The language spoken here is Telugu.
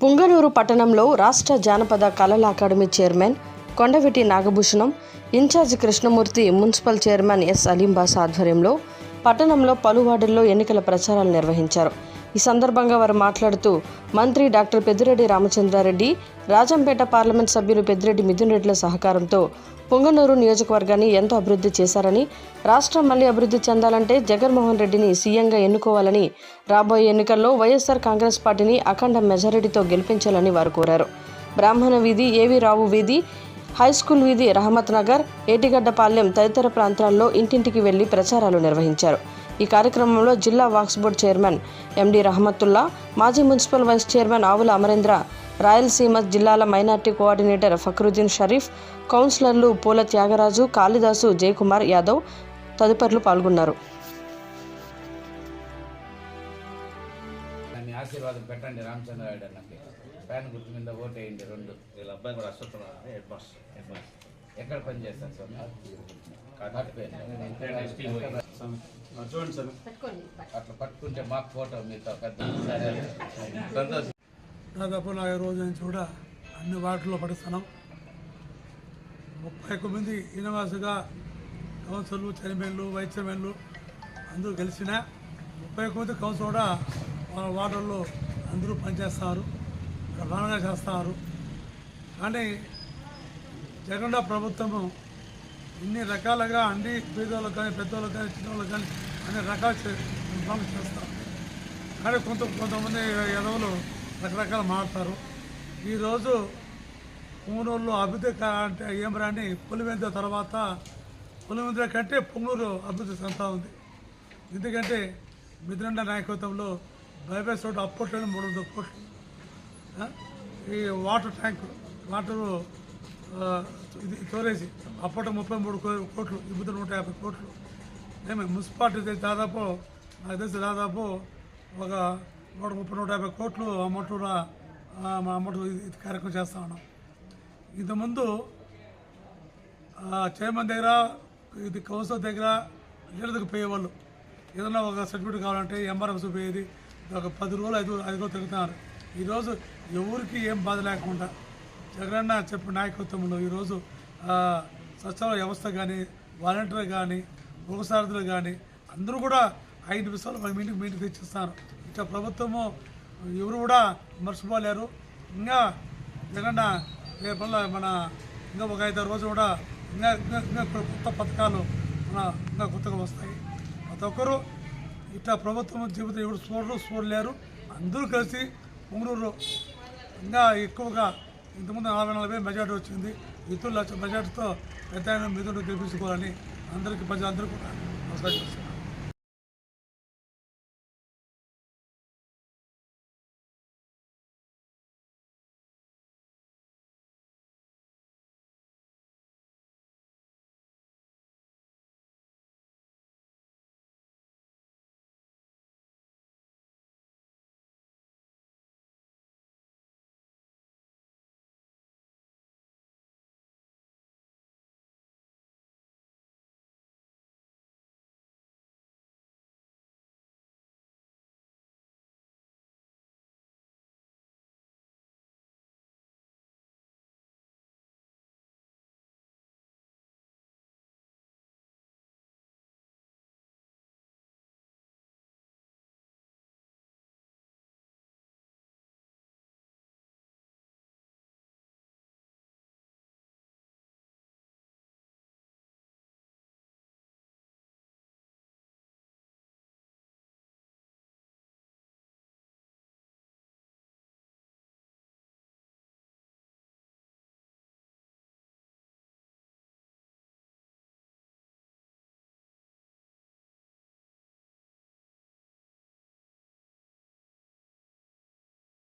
పుంగనూరు పట్టణంలో రాష్ట్ర జానపద కళల academy chairman Kondaviti Nagabhushanam incharge Krishnamurthy municipal chairman S Alimbas ఆధ్వర్యంలో పట్టణంలో పలు వార్డుల్లో ఎన్నికల ప్రచారాలు నిర్వహించారు. ఈ సందర్భంగా వారు మాట్లాడుతూ మంత్రి డాక్టర్ పెద్దిరెడ్డి రామచంద్రారెడ్డి రాజంపేట పార్లమెంట్ సభ్యులు పెద్దిరెడ్డి మిథున్ రెడ్డిల సహకారంతో పొంగనూరు నియోజకవర్గాన్ని ఎంతో అభివృద్ధి చేశారని రాష్ట్రం మళ్ళీ అభివృద్ధి చెందాలంటే జగన్మోహన్ రెడ్డిని సీఎంగా ఎన్నుకోవాలని రాబోయే ఎన్నికల్లో వైఎస్ఆర్ కాంగ్రెస్ పార్టీని అఖండ మెజారిటీతో గెలిపించాలని వారు కోరారు. బ్రాహ్మణ వీధి ఏవి రావు వీధి హై స్కూల్ వీధి రహమత్ నగర్ ఏటిగడ్డపాలెం తదితర ప్రాంతాల్లో ఇంటింటికి వెళ్ళి ప్రచారాలు నిర్వహించారు. ఈ కార్యక్రమంలో జిల్లా Waqf board chairman MD Rahamatullah మాజీ మున్సిపల్ వైస్ చైర్మన్ ఆవుల అమరేంద్ర రాయలసీమ జిల్లాల మైనార్టీ కోఆర్డినేటర్ ఫక్రుద్దీన్ షరీఫ్ కౌన్సిలర్లు పూల త్యాగరాజు కాళిదాసు జయకుమార్ యాదవ్ తదుపరులు పాల్గొన్నారు. ఆశీర్వాదం పెట్టండి రామచంద్రరాయుడు అన్నకి. ఫ్యాన్ గుర్తు మీద ఓటేయండి రెండు. వీళ్ళ అబ్బాయి కూడా అశ్వత్థ హెడ్ మాస్టర్ హెడ్ మాస్టర్ ఎక్కడ పని చేస్తారు చూడండి సార్ అట్లా పట్టుకుంటే మాకు ఫోటో మీతో పెద్ద సంతోష్. దాదాపు నలభై రోజుల నుంచి కూడా అన్ని వార్డుల్లో పడుతున్నాం ముప్పై ఒక్క మంది యూనివర్స్గా కౌన్సిలర్లు చైర్మన్లు వైస్ చైర్మన్లు అందరూ గెలిచిన ముప్పై ఒక్క మంది కౌన్సిల్ కూడా వాళ్ళ వార్డుల్లో అందరూ పనిచేస్తారు ప్రధానంగా చేస్తారు. కానీ జగన్ ప్రభుత్వము ఇన్ని రకాలుగా అన్ని పేదోళ్ళకు కానీ పెద్దోళ్ళకు కానీ చిన్నోళ్ళకు కానీ అన్ని రకాల పనులు చేస్తారు. కానీ కొంత కొంతమంది ఎదవులు రకరకాల మారుతారు. ఈరోజు పుంగనూరులో అభివృద్ధి అంటే ఏం రాని పులివెందుల తర్వాత పులివెందుల కంటే పుంగనూరు అభివృద్ధి చెందుతూ ఉంది. ఎందుకంటే మిథునండ నాయకత్వంలో బైపాస్ రోడ్డు అప్పట్లో మూడు వందల కోట్లు. ఈ వాటర్ ట్యాంక్ వాటరు ఇది స్టోరేజ్ అప్పట్లో ముప్పై మూడు కో- కోట్లు ఇప్పుడు నూట యాభై కోట్లు. ఏమి మున్సిపాలిటీ దాదాపు నాకు తెలిసి దాదాపు ఒక నూట ముప్పై నూట యాభై కోట్లు అమౌంట్ మా అమౌంట్ ఇది కార్యక్రమం చేస్తా ఉన్నాం. ఇంతకుముందు చైర్మన్ దగ్గర ఇది కౌన్సిలర్ దగ్గర లీడర్కి పోయేవాళ్ళు. ఏదైనా ఒక సర్టిఫికేట్ కావాలంటే ఎంఆర్ఎఫ్ పోయేది. ఒక పది రోజులు ఐదు ఐదు రోజులు తిరుగుతున్నారు. ఈరోజు ఎవరికి ఏం బాధ లేకుండా జగనన్న చెప్పిన నాయకత్వంలో ఈరోజు ఆ, సచివాలయ వ్యవస్థ కానీ వాలంటీర్ కానీ గృహసారథులు కానీ అందరూ కూడా ఐదు విషయాలు మన మీటింగ్ మీటింగ్ తెచ్చిస్తారు ఇట్లా ప్రభుత్వము ఎవరు కూడా మర్చిపోలేరు ఇంకా జగన్న రేపల్ల మన ఇంకా ఒక ఐదారు రోజులు కూడా ఇంకా ఇంకా ఇంకా కొత్త పథకాలు మన ఇంకా కొత్తగా వస్తాయి. ప్రతి ఒక్కరూ ఇట్లా ప్రభుత్వం జీవితం ఎవరు చూడరు చూడలేరు అందరూ కలిసి పుంగనూరు ఇంకా ఎక్కువగా ఇంతకుముందు నలభై నలభై మెజార్టీ వచ్చింది. ఇతరుల మెజార్టీతో పెద్ద ఆయన మిథును గెలిపించుకోవాలని అందరికీ ప్రజలందరూ కూడా నమస్కారం చేస్తాను